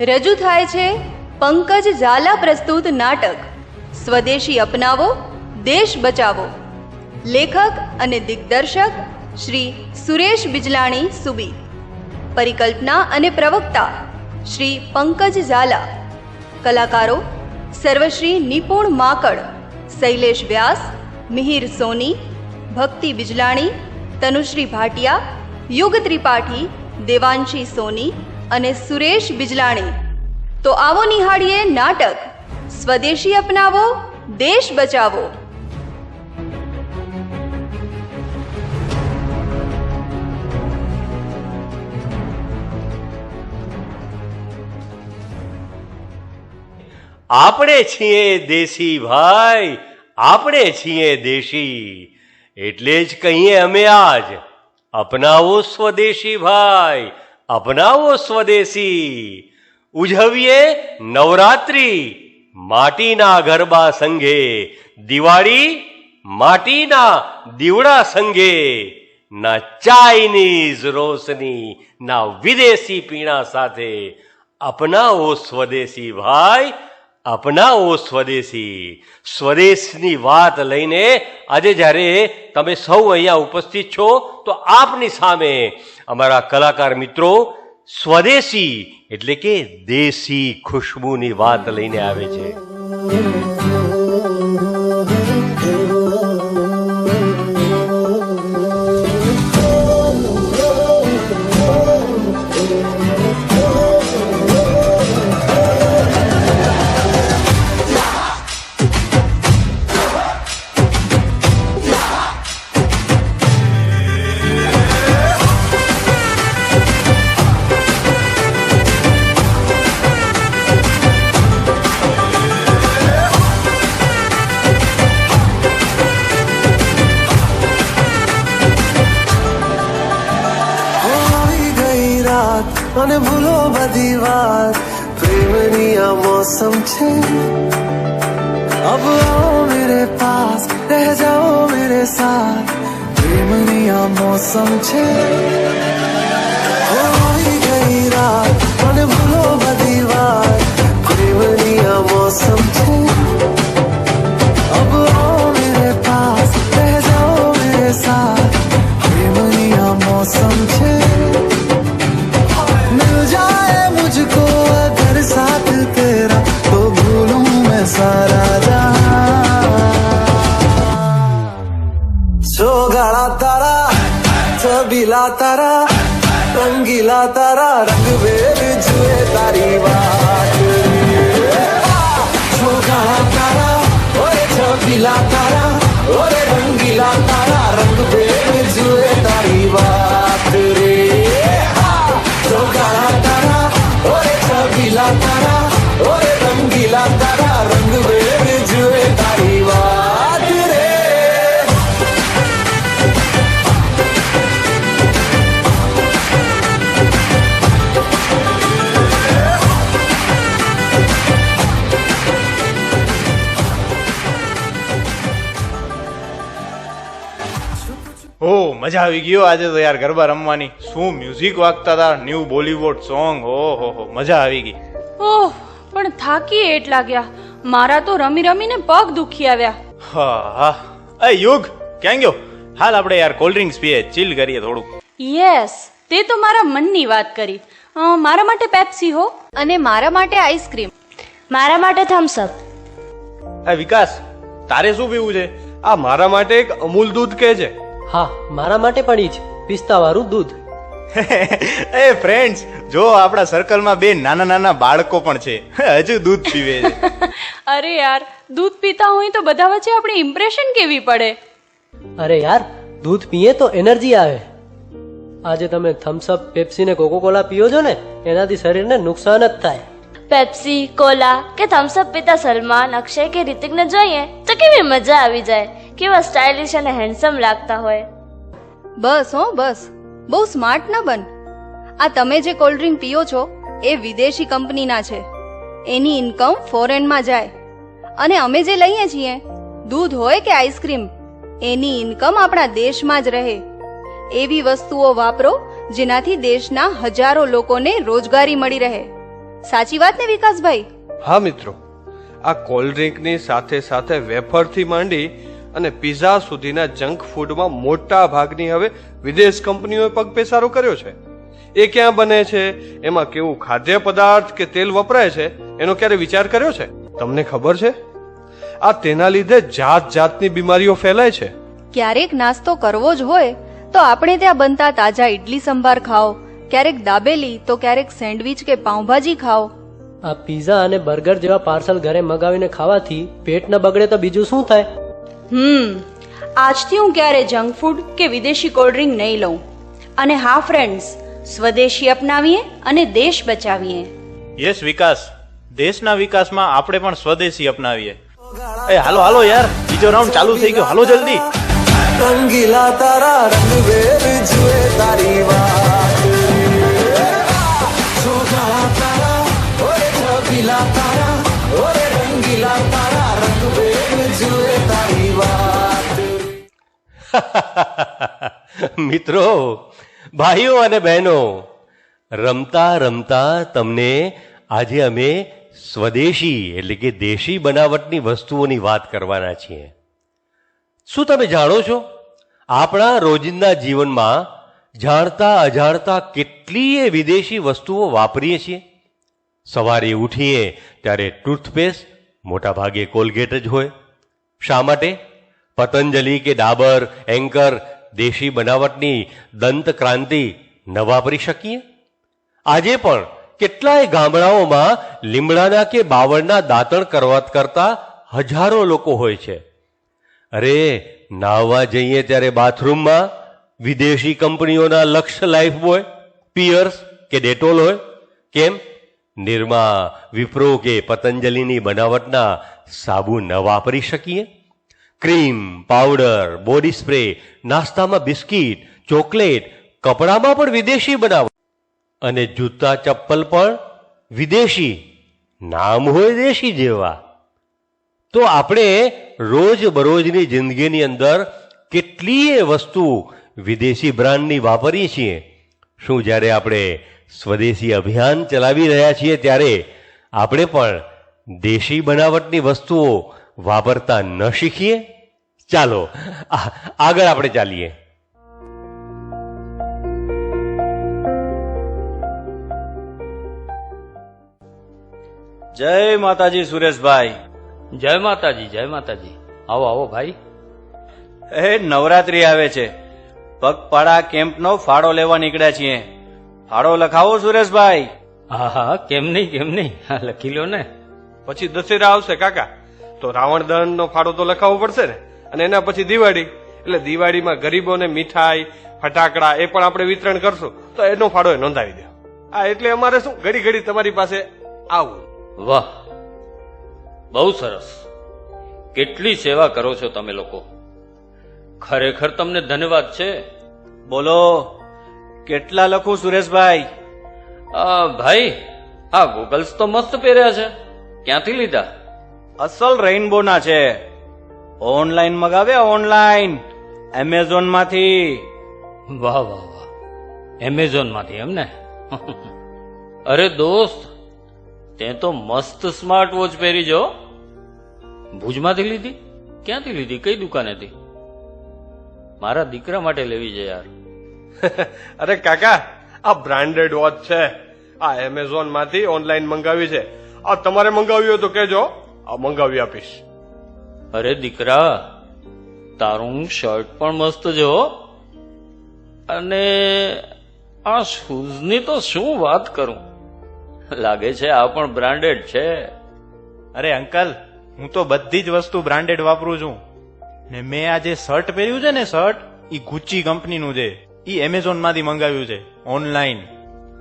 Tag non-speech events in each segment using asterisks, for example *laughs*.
રજૂ થાય છે પંકજ ઝાલા પ્રસ્તુત નાટક. સ્વદેશી અપનાવો, દેશ બચાવો. લેખક અને દિગ્દર્શક શ્રી સુરેશ બિજલાણી સુબી. પરિકલ્પના અને પ્રવક્તા શ્રી પંકજ ઝાલા. કલાકારો સર્વશ્રી નિપુણ માકડ, શૈલેષ વ્યાસ, મિહિર સોની, ભક્તિ બિજલાણી, તનુશ્રી ભાટિયા યુગ ત્રિપાઠી દેવાંશી સોની અને સુરેશ બિજલાણી. તો આવો નિહાળીએ નાટક. સ્વદેશી અપનાવો, દેશ બચાવો. આપણે છીએ દેશી ભાઈ, આપણે છીએ દેશી. એટલે જ કહીએ અમે આજ, અપનાવો સ્વદેશી ભાઈ અપનાવો સ્વદેશી. ઉજવીએ નવરાત્રી માટીના ગરબા સંઘે દિવાળી માટીના દીવડા સંઘે ના ચાઇનીઝ રોશની, ના વિદેશી પીણા સાથે. અપનાવો સ્વદેશી ભાઈ, અપનાવો સ્વદેશી. સ્વદેશની વાત લઈને આજે જ્યારે તમે સૌ અહીંયા ઉપસ્થિત છો, તો આપની સામે અમારા કલાકાર મિત્રો સ્વદેશી એટલે કે દેશી ખુશ્બુની વાત લઈને આવે છે. અને ભૂલો બધી વાત પ્રેમની આ મોસમ છે. અબ આવો મેરે પાસ, રહ જાઓ મેરે સાથ. પ્રેમની આ મોસમ છે. આવી ગયો આજે તો યાર ગરબા રમવાની. શું મ્યુઝિક વાગતા હતા ન્યૂ બોલીવુડ સોંગ ઓ હો હો મજા આવી ગઈ. ઓહ પણ થાકી એટલા ગયા. મારા તો રમી રમીને પગ દુખી આવ્યા. હા હા. એ યુગ ક્યાં ગયો? હાલ આપણે યાર કોલ્ડ ડ્રિંક્સ પીએ ચીલ કરીએ થોડુંક. યસ તે તો મારા મનની વાત કરી. મારા માટે પેપ્સી હો. અને મારા માટે આઈસ્ક્રીમ મારા માટે થમ્સ અપ એ વિકાસ તારે શું પીવું છે? આ મારા માટે એક અમૂલ દૂધ કે છે? હા મારા માટે પણ ઈ જ. પિસ્તાવાળું દૂધ. *laughs* એ ફ્રેન્ડ્સ જો આપણા સર્કલમાં બે નાના નાના બાળકો પણ છે *laughs* હજુ દૂધ પીવે છે. *laughs* અરે યાર દૂધ પીતા હોય તો બધા વચ્ચે આપણી ઇમ્પ્રેશન કેવી પડે? અરે યાર દૂધ પીએ તો એનર્જી આવે. આજે તમે થમ્સ અપ પેપ્સી ને કોકો કોલા પીઓ છો ને એનાથી શરીરને નુકસાન જ થાય. પેપ્સી કોલા કે થમ્સ અપ પીતા સલમાન અક્ષય કે રિતિકને જોઈએ તો કેવી મજા આવી જાય? કેવા સ્ટાઇલિશ અને હેન્ડસમ લાગતા હોય? બસ હો બસ. બહુ સ્માર્ટ ના બન. આ તમે જે કોલ્ડ ડ્રિંક પીઓ છો એ વિદેશી કંપનીના છે. એની ઇન્કમ ફોરેનમાં જાય. અને અમે જે લઈએ છીએ દૂધ હોય કે આઈસ્ક્રીમ એની ઇન્કમ આપણા દેશમાં જ રહે. એવી વસ્તુઓ વાપરો જેનાથી દેશના હજારો લોકોને રોજગારી મળી રહે. સાચી વાત ને વિકાસભાઈ? હા મિત્રો. આ કોલ્ડ ડ્રિંકની સાથે સાથે વેફરથી માંડી અને પીઝા સુધીના જંક ફૂડમાં મોટા ભાગની હવે વિદેશ કંપનીઓએ પગપેસારો કર્યો છે. એ ક્યાં બને છે? એમાં કેવું ખાદ્ય પદાર્થ કે તેલ વપરાય છે? એનો ક્યારે વિચાર કર્યો છે? તમને ખબર છે? આ તેના લીધે જાત જાતની બીમારીઓ ફેલાય છે. ક્યારેક નાસ્તો કરવો જ હોય તો આપણે ત્યાં બનતા તાજા ઇડલી સંભાર ખાઓ. ક્યારેક દાબેલી તો ક્યારેક સેન્ડવિચ કે પાઉંભાજી ખાઓ. આ પીઝા અને બર્ગર જેવા પાર્સલ ઘરે મગાવીને ખાવાથી પેટ ન બગડે તો બીજું શું થાય? હમ આજથી હું ક્યારે જંક ફૂડ કે વિદેશી કોલ્ડ ડ્રિંક નહીં લઉં. અને હા ફ્રેન્ડ્સ સ્વદેશી અપનાવીએ અને દેશ બચાવીએ. યસ વિકાસ. દેશના વિકાસમાં આપણે પણ સ્વદેશી અપનાવીએ. એ હાલો હાલો યાર. બીજો રાઉન્ડ ચાલુ થઈ ગયો. હાલો જલ્દી. રંગીલા તારા રંગવેર જુએ તારી વાત. તારા ઓરે તારા *laughs* મિત્રો, ભાઈઓ અને બહેનો, રમતા રમતા તમને આજે અમે સ્વદેશી એટલે કે દેશી બનાવટની વસ્તુઓની વાત કરવાના છીએ. શું તમે જાણો છો? આપણા રોજિંદા જીવનમાં જાણતા અજાણતા કેટલીય વિદેશી વસ્તુઓ વાપરીએ છીએ. સવારે ઉઠીએ ત્યારે ટૂથપેસ્ટ, મોટાભાગે કોલગેટ જ હોય. શા માટે? પતંજલિ કે ડાબર, એન્કર, દેશી બનાવટની દંત ક્રાંતિ ન વાપરી શકીએ? આજે પણ કેટલાય ગામડાઓમાં લીમડાના કે બાવળના દાંતણ કરવા કરતા હજારો લોકો હોય છે. અરે, નાહવા જઈએ ત્યારે બાથરૂમમાં વિદેશી કંપનીઓના લક્ષ્ય લાઈફ બોય, પિયર્સ કે ડેટોલ હોય? કેમ? નિરમા, વિપ્રો કે પતંજલિની બનાવટના સાબુ ન વાપરી શકીએ? ક્રીમ, પાવડર, બોડી સ્પ્રે, નાસ્તામાં બિસ્કિટ, ચોકલેટ, કપડામાં પણ વિદેશી બનાવટ અને જૂતા ચપ્પલ પણ વિદેશી. નામ હોય દેશી જેવા. તો આપણે રોજ બરોજની જિંદગીની અંદર કેટલીય વસ્તુ વિદેશી બ્રાન્ડની વાપરીએ છીએ. શું જ્યારે આપણે સ્વદેશી અભિયાન ચલાવી રહ્યા છીએ ત્યારે આપણે પણ દેશી બનાવટની વસ્તુઓ વાપરતા ન શીખીએ? ચાલો આગળ આપણે ચાલીએ. જય માતાજી સુરેશભાઈ. જય માતાજી જય માતાજી. આવો આવો ભાઈ. એ નવરાત્રી આવે છે. પગપાળા કેમ્પનો ફાળો લેવા નીકળ્યા છીએ. ફાળો લખાવો સુરેશભાઈ. હા હા કેમ નહીં કેમ નહીં. લખી લો ને. પછી દશેરા આવશે કાકા. તો રાવણ દહનનો ફાળો તો લખાવવો પડશે ને? અને એના પછી દિવાળી. એટલે દિવાળીમાં ગરીબોને મીઠાઈ ફટાકડા એ પણ આપણે વિતરણ કરશું. તો એનો ફાળો એ નોંધાવી દો. હા એટલે અમારે શું? ઘડી ઘડી તમારી પાસે આવું. વાહ. બહુ સરસ. કેટલી સેવા કરો છો તમે લોકો. ખરેખર તમને ધન્યવાદ છે? બોલો કેટલા લખું સુરેશભાઈ? આ ભાઈ આ ગોગલ્સ તો મસ્ત પહેર્યા છે. ક્યાંથી લીધા? અસલ રેઇનબો ના છે. Online મગાવ્યા online. એમેઝોનમાંથી વાહ વાહ વાહ. એમેઝોનમાંથી એમ ને અરે દોસ્ત તે તો મસ્ત સ્માર્ટ વોચ પહેરી જો ભુજમાંથી લીધી? ક્યાંથી લીધી? કઈ દુકાનેથી? મારા દીકરા માટે લેવી છે યાર. *laughs* અરે કાકા આ બ્રાન્ડેડ વોચ છે. આ એમેઝોનમાંથી ઓનલાઈન મંગાવી છે. આ તમારે મંગાવી હોય તો કહેજો. આ મંગાવી આપીશ. અરે દીકરા તારું શર્ટ પણ મસ્ત છે હો. અને આ શૂઝની તો શું વાત કરું? લાગે છે આ પણ બ્રાન્ડેડ છે. અરે અંકલ હું તો બધી જ વસ્તુ બ્રાન્ડેડ વાપરું છું. ને મેં આ જે શર્ટ પહેર્યું છે ને શર્ટ ઈ ગુચ્ચી કંપનીનું છે. ઈ એમેઝોનમાંથી મંગાવ્યું છે ઓનલાઈન.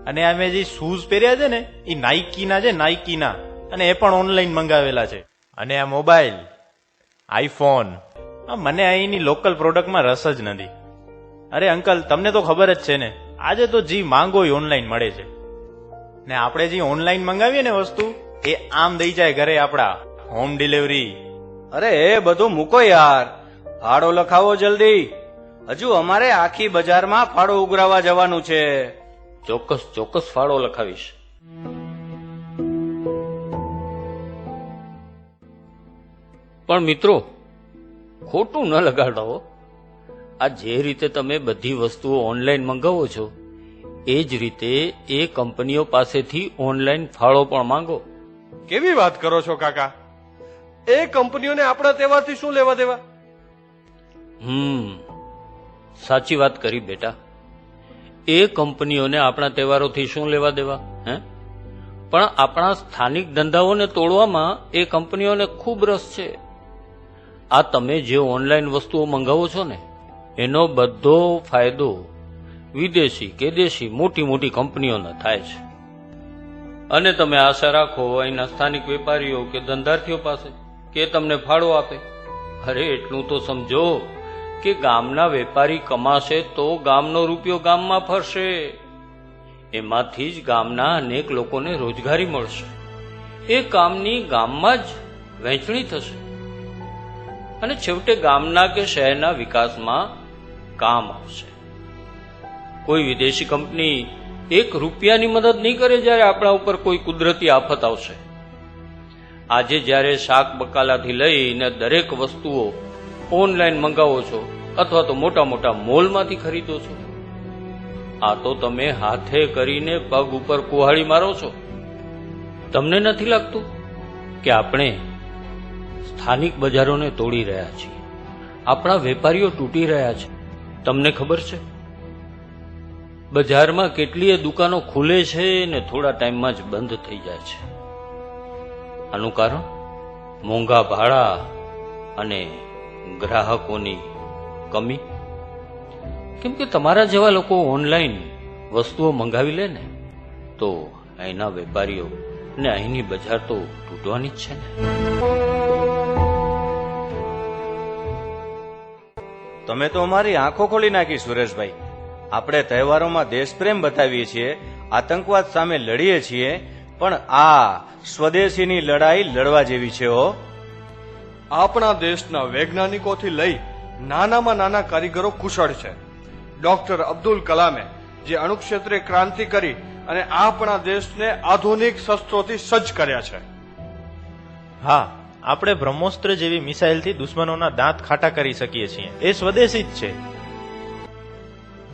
અને આ મેં જે શૂઝ પહેર્યા છે ને એ નાઇકીના છે નાઇકીના અને એ પણ ઓનલાઈન મંગાવેલા છે. અને આ મોબાઈલ આઈફોન. આ મને અહીંની લોકલ પ્રોડક્ટમાં રસ જ નથી. અરે અંકલ તમને તો ખબર જ છે ને આજે તો જી માંગો એ ઓનલાઈન મળે છે. ને આપણે જે ઓનલાઈન મંગાવીએ ને વસ્તુ એ આમ દઈ જાય ઘરે આપડા હોમ ડિલિવરી અરે એ બધું મૂકો યાર. ફાળો લખાવો જલ્દી. હજુ અમારે આખી બજારમાં ફાળો ઉઘરાવા જવાનું છે. ચોક્કસ ચોક્કસ ફાળો લખાવીશ. પણ મિત્રો ખોટું ન લગાડો. આ જે રીતે તમે બધી વસ્તુઓ ઓનલાઈન મંગાવો છો એ જ રીતે એ કંપનીઓ પાસેથી ઓનલાઈન ફાળો પણ માંગો. કેવી વાત કરો છો કાકા? એ કંપનીઓને આપણા તહેવારથી શું લેવા દેવા? હમ સાચી વાત કરી બેટા. એ કંપનીઓને આપણા તહેવારોથી શું લેવા દેવા હે? પણ આપણા સ્થાનિક ધંધાઓને તોડવામાં એ કંપનીઓને ખૂબ રસ છે. આ તમે જે ઓનલાઈન વસ્તુઓ મંગાવો છો ને, એનો બધો ફાયદો વિદેશી કે દેશી મોટી મોટી કંપનીઓને થાય છે. અને તમે આશા રાખો, અહીંના સ્થાનિક વેપારીઓ કે ધંધાર્થીઓ પાસે કે તમને ફાળો આપે. અરે, એટલું તો સમજો કે ગામના વેપારી કમાશે તો ગામનો રૂપિયો ગામમાં ફરશે. એમાંથી જ ગામના અનેક લોકોને રોજગારી મળશે. એ કામની ગામમાં જ વહેંચણી થશે. અને છેવટે ગામના કે શહેરના વિકાસમાં કામ આવશે. કોઈ વિદેશી કંપની એક રૂપિયાની મદદ નહીં કરે જ્યારે આપણા ઉપર કોઈ કુદરતી આફત આવશે. આજે જ્યારે શાક બકાલાથી લઈને દરેક વસ્તુઓ ઓનલાઈન મંગાવો છો અથવા તો મોટા મોટા મોલમાંથી ખરીદો છો, આ તો તમે હાથે કરીને પગ ઉપર કુહાડી મારો છો. તમને નથી લાગતું કે આપણે સ્થાનિક બજારોને તોડી રહ્યા છીએ. આપણા વેપારીઓ તૂટી રહ્યા છે. તમને ખબર છે? બજારમાં કેટલીય દુકાનો ખુલે છે ને થોડા ટાઈમમાં જ બંધ થઈ જાય છે. આનું કારણ? મોંઘા ભાડા અને ગ્રાહકોની કમી? કેમ કે તમારા જેવા લોકો ઓનલાઈન વસ્તુઓ મંગાવી લે ને, તો અહીંના વેપારીઓ ને અહીંની બજાર તો તૂટવાની જ છે ને. તમે તો અમારી આંખો ખોલી નાખી સુરેશભાઈ. આપણે તહેવારોમાં દેશપ્રેમ બતાવીએ છીએ આતંકવાદ સામે લડીએ છીએ પણ આ સ્વદેશીની લડાઈ લડવા જેવી છે હો. આપણા દેશના વૈજ્ઞાનિકોથી લઈ નાનામાં નાના કારીગરો કુશળ છે. ડોક્ટર અબ્દુલ કલામે જે અણુક્ષેત્રે ક્રાંતિ કરી અને આપણા દેશને આધુનિક શસ્ત્રોથી સજ્જ કર્યા છે. હા આપણે બ્રહ્મોસ્ત્ર જેવી મિસાઇલથી દુશ્મનોના દાંત ખાટા કરી શકીએ છીએ. એ સ્વદેશી જ છે.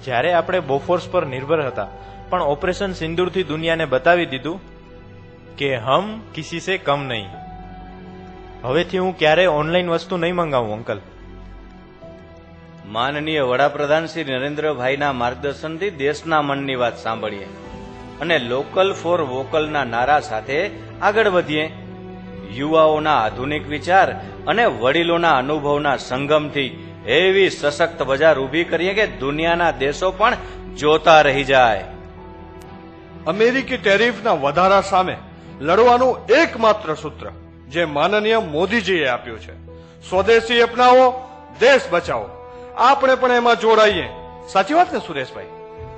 જ્યારે આપણે બોફોર્સ પર નિર્ભર હતા, પણ ઓપરેશન સિંદૂરથી દુનિયાને બતાવી દીધું કે હમ કિસી સે કમ નહીં. હવેથી હું ક્યારેય ઓનલાઈન વસ્તુ નહીં મંગાવું, અંકલ. માનનીય વડાપ્રધાન શ્રી નરેન્દ્રભાઈના માર્ગદર્શનથી દેશના મનની વાત સાંભળીએ અને લોકલ ફોર વોકલના નારા સાથે આગળ વધીએ. યુવાઓના આધુનિક વિચાર અને વડીલોના અનુભવના સંગમથી એવી સશક્ત બજાર ઊભી કરીએ કે દુનિયાના દેશો પણ જોતા રહી જાય. અમેરિકી ટેરિફના વધારા સામે લડવાનું એકમાત્ર સૂત્ર જે માનનીય મોદીજીએ આપ્યું છે. સ્વદેશી અપનાવો દેશ બચાવો. આપણે પણ એમાં જોડાઈએ. સાચી વાત ને સુરેશભાઈ?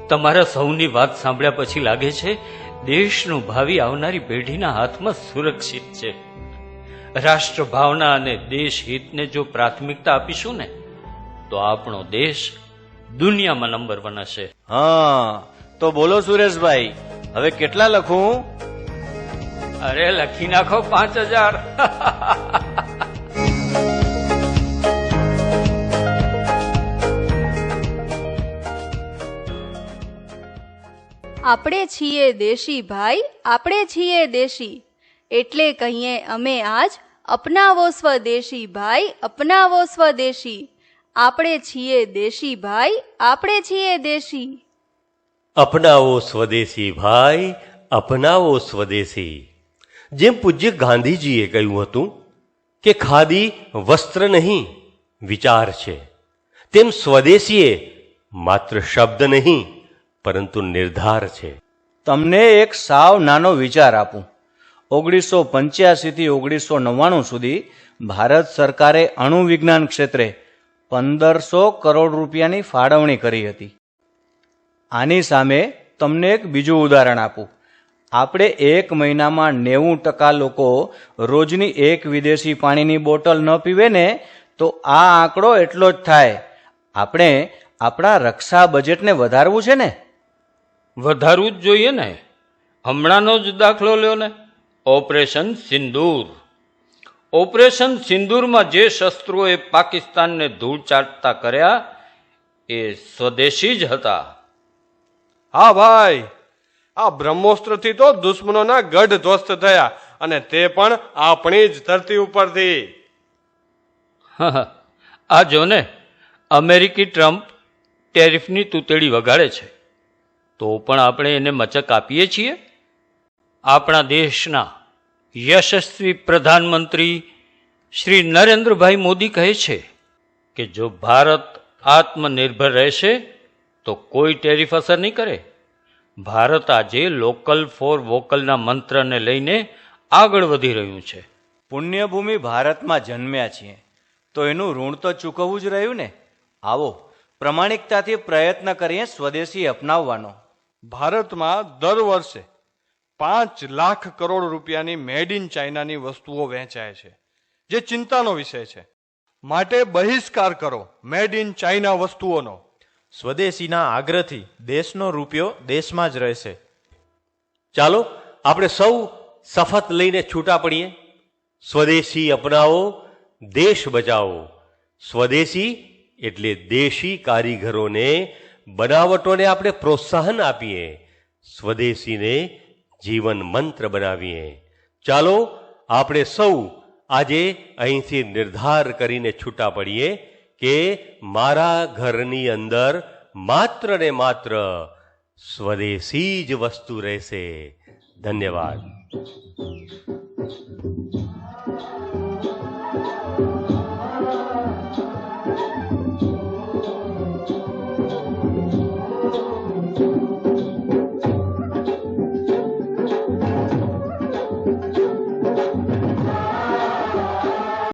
તમારા સૌની વાત સાંભળ્યા પછી લાગે છે દેશનું ભાવિ આવનારી પેઢીના હાથમાં સુરક્ષિત છે. રાષ્ટ્ર ભાવના અને દેશ હિતને જો પ્રાથમિકતા આપીશું ને તો આપણો દેશ દુનિયામાં નંબર વન હશે. હા તો બોલો સુરેશભાઈ હવે કેટલા લખું? અરે લખી નાખો પાંચ હજાર. *laughs* આપણે છીએ દેશી ભાઈ, આપણે છીએ દેશી. એટલે કહીએ અમે આજ, અપનાવો સ્વદેશી ભાઈ, અપનાવો સ્વદેશી. આપણે છીએ દેશી ભાઈ, આપણે છીએ દેશી. અપનાવો સ્વદેશી ભાઈ, અપનાવો સ્વદેશી. જેમ પૂજ્ય ગાંધીજીએ કહ્યું હતું કે ખાદી વસ્ત્ર નહીં, વિચાર છે. તેમ સ્વદેશીએ માત્ર શબ્દ નહીં પરંતુ નિર્ધાર છે. તમને એક સાવ નાનો વિચાર આપું. ઓગણીસો પંચ્યાસીથી ઓગણીસો નવ્વાણું સુધી ભારત સરકારે અણુ વિજ્ઞાન ક્ષેત્રે પંદરસો કરોડ રૂપિયાની ફાળવણી કરી હતી. આની સામે તમને એક બીજું ઉદાહરણ આપું. આપણે એક મહિનામાં નેવું ટકા લોકો રોજની એક વિદેશી પાણીની બોટલ ન પીવે ને, તો આ આંકડો એટલો જ થાય. આપણે આપણા રક્ષા બજેટને વધારવું છે ને? વધારવું જ જોઈએ ને. હમણાંનો જ દાખલો લ્યો ને. ઓપરેશન સિંદૂર. ઓપરેશન સિંદૂરમાં જે શસ્ત્રોએ પાકિસ્તાનને ધૂળ ચાટતા કર્યા એ સ્વદેશી જ હતા. હા ભાઈ આ બ્રહ્મોસ્ત્રથી તો દુશ્મનોના ગઢ ધ્વસ્ત થયા અને તે પણ આપણી જ ધરતી ઉપરથી. આ જો ને અમેરિકી ટ્રમ્પ ટેરિફની તૂતેડી વગાડે છે. તો પણ આપણે એને મચક આપીએ છીએ? આપણા દેશના યશસ્વી પ્રધાનમંત્રી શ્રી નરેન્દ્રભાઈ મોદી કહે છે કે જો ભારત આત્મનિર્ભર રહેશે, તો કોઈ ટેરિફ અસર નહીં કરે. ભારત આજે લોકલ ફોર વોકલના મંત્રને લઈને આગળ વધી રહ્યું છે. પુણ્યભૂમિ ભારતમાં જન્મ્યા છીએ. તો એનું ઋણ તો ચૂકવવું જ રહ્યું ને? આવો, પ્રમાણિકતાથી પ્રયત્ન કરીએ સ્વદેશી અપનાવવાનો. ભારતમાં દર વર્ષે પાંચ લાખ કરોડ રૂપિયાની મેડ ઇન ચાઇનાની વસ્તુઓ વહેંચાય છે. જે ચિંતાનો વિષય છે. માટે બહિષ્કાર કરો મેડ ઇન ચાઇના વસ્તુઓનો. સ્વદેશીના આગ્રહથી દેશનો રૂપિયો દેશમાં જ રહેશે. ચાલો, આપણે સૌ શપથ લઈને છૂટા પડીએ. સ્વદેશી અપનાવો, દેશ બચાવો. સ્વદેશી એટલે દેશી કારીગરોને બનાવટોને આપણે પ્રોત્સાહન આપીએ. સ્વદેશીને જીવન મંત્ર બનાવીએ. ચાલો આપણે સૌ આજે અહીંથી નિર્ધાર કરીને છૂટા પડીએ કે મારા ઘરની અંદર માત્ર ને માત્ર સ્વદેશી જ વસ્તુ રહેશે. ધન્યવાદ.